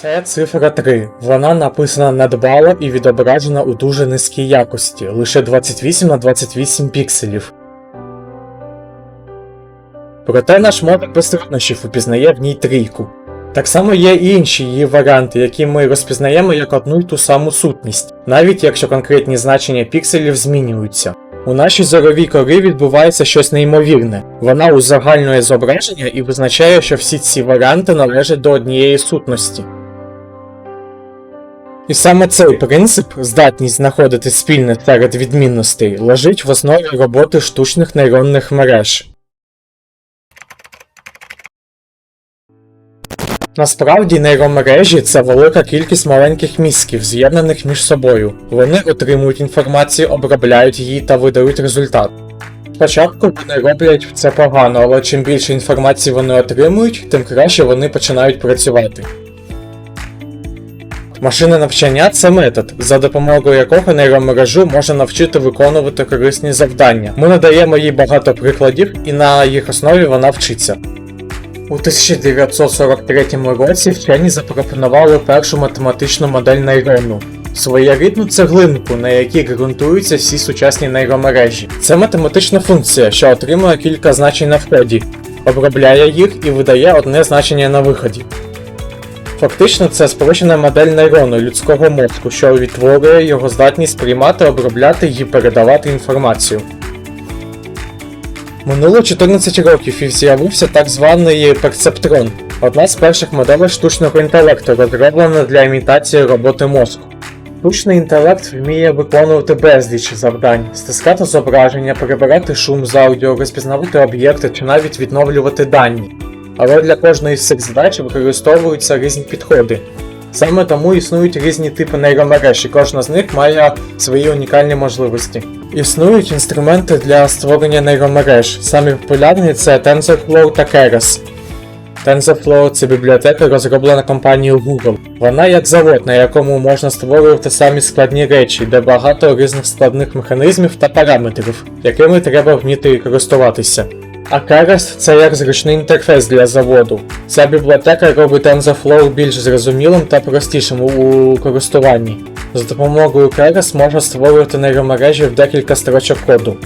Це цифра 3. Вона написана недбало і відображена у дуже низькій якості, лише 28 на 28 пікселів. Проте наш мозок без труднощів упізнає в ній трійку. Так само є і інші її варіанти, які ми розпізнаємо як одну й ту саму сутність, навіть якщо конкретні значення пікселів змінюються. У нашій зоровій корі відбувається щось неймовірне. Вона узагальнює зображення і визначає, що всі ці варіанти належать до однієї сутності. І саме цей принцип, здатність знаходити спільне серед відмінностей, лежить в основі роботи штучних нейронних мереж. Насправді нейромережі це велика кількість маленьких мізків, з'єднаних між собою. Вони отримують інформацію, обробляють її та видають результат. Спочатку вони роблять це погано, але чим більше інформації вони отримують, тим краще вони починають працювати. Машинне навчання це метод, за допомогою якого нейромережу можна навчити виконувати корисні завдання. Ми надаємо їй багато прикладів, і на їх основі вона вчиться. У 1943 році вчені запропонували першу математичну модель нейрону. Своєрідну цеглинку, на якій ґрунтуються всі сучасні нейромережі. Це математична функція, що отримує кілька значень на вході, обробляє їх і видає одне значення на виході. Фактично, це спрощена модель нейрону людського мозку, що відтворює його здатність приймати, обробляти і передавати інформацію. Минуло 14 років і з'явився так званий перцептрон, одна з перших моделей штучного інтелекту, розроблена для імітації роботи мозку. Штучний інтелект вміє виконувати безліч завдань, стискати зображення, перебирати шум з аудіо, розпізнавати об'єкти чи навіть відновлювати дані. Але для кожної з цих задач використовуються різні підходи. Саме тому існують різні типи нейромереж, і кожна з них має свої унікальні можливості. Існують інструменти для створення нейромереж. Самі популярні це TensorFlow та Keras. TensorFlow це бібліотека, розроблена компанією Google. Вона як завод, на якому можна створювати самі складні речі, де багато різних складних механізмів та параметрів, якими треба вміти користуватися. А Keras це як зручний інтерфейс для заводу. Ця бібліотека робить TensorFlow більш зрозумілим та простішим у користуванні. З допомогою Keras можна створювати нейромережі в декілька строчок коду.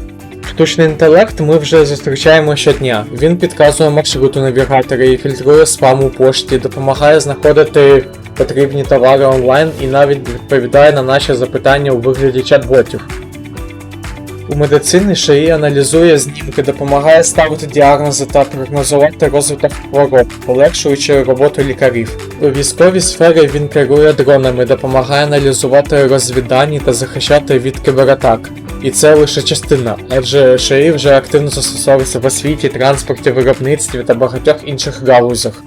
Штучний інтелект ми вже зустрічаємо щодня. Він підказує маршрути навігатора і фільтрує спам у пошті, допомагає знаходити потрібні товари онлайн і навіть відповідає на наші запитання у вигляді чат-ботів. У медицині ШАІ аналізує знімки, допомагає ставити діагнози та прогнозувати розвиток хвороб, полегшуючи роботу лікарів. У військовій сфері він керує дронами, допомагає аналізувати розвіддані та захищати від кібератак. І це лише частина, адже ШАІ вже активно застосовується в освіті, транспорті, виробництві та багатьох інших галузях.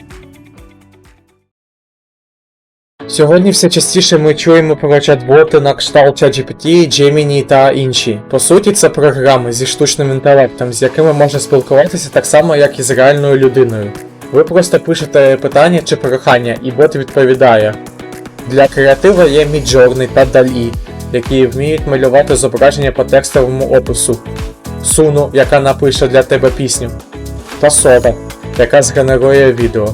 Сьогодні все частіше ми чуємо про чат-боти на кшталт ChatGPT, Gemini та інші. По суті, це програми зі штучним інтелектом, з якими можна спілкуватися так само, як і з реальною людиною. Ви просто пишете питання чи прохання, і бот відповідає. Для креатива є Midjourney та DALL-E, які вміють малювати зображення по текстовому опису. Суну, яка напише для тебе пісню, та Sora, яка згенерує відео.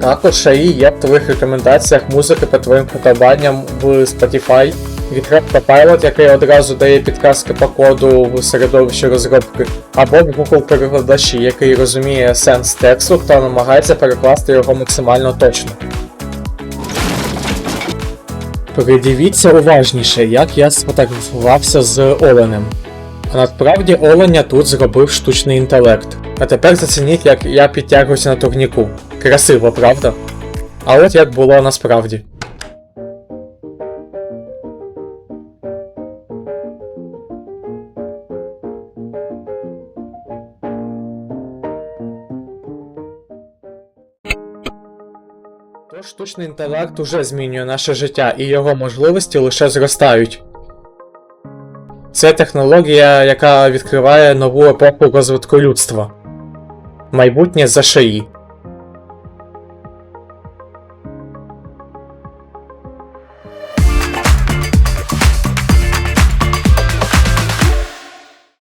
Також ШАІ є в твоїх рекомендаціях музики по твоїм вподобанням в Spotify, GitHub Copilot, який одразу дає підказки по коду в середовищі розробки, або Google перекладачі, який розуміє сенс тексту та намагається перекласти його максимально точно. Придивіться уважніше, як я сфотографувався з оленем. А насправді оленя тут зробив штучний інтелект. А тепер зацініть, як я підтягуюся на турніку. Красиво, правда? А от як було насправді. Тож штучний інтелект уже змінює наше життя, і його можливості лише зростають. Це технологія, яка відкриває нову епоху розвитку людства. Майбутнє за ШАІ.